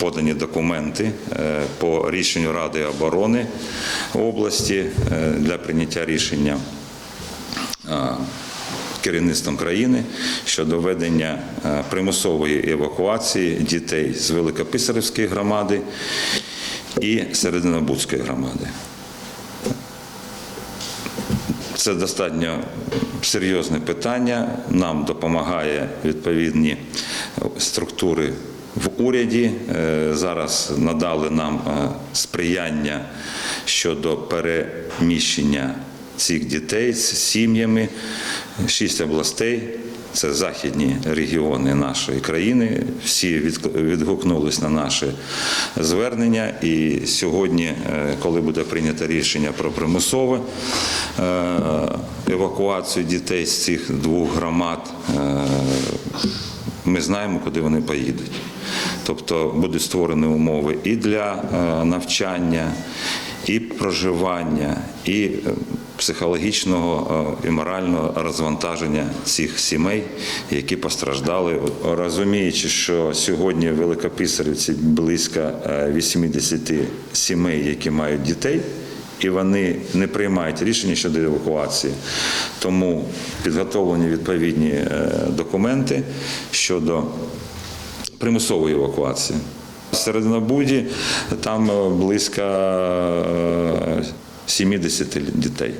подані документи е, по рішенню Ради оборони області е, для прийняття рішення керівництвом країни щодо ведення е, примусової евакуації дітей з Великописарівської громади і Серединобудської громади. Це достатньо серйозне питання. Нам допомагає відповідні структури в уряді. Е, Зараз надали нам е, сприяння щодо переміщення цих дітей з сім'ями. Шість областей. Це західні регіони нашої країни. Всі від- відгукнулись на наше звернення. І сьогодні, е, коли буде прийнято рішення про примусове евакуацію дітей з цих двох громад, ми знаємо, куди вони поїдуть. Тобто будуть створені умови і для е, навчання, і проживання, і е, психологічного е, і морального розвантаження цих сімей, які постраждали. Розуміючи, що сьогодні в Великописарівці близько е, 80 сімей, які мають дітей. І вони не приймають рішення щодо евакуації. Тому підготовлені відповідні е, документи щодо примусової евакуації. Середнобуді там е, близько е, 70 дітей.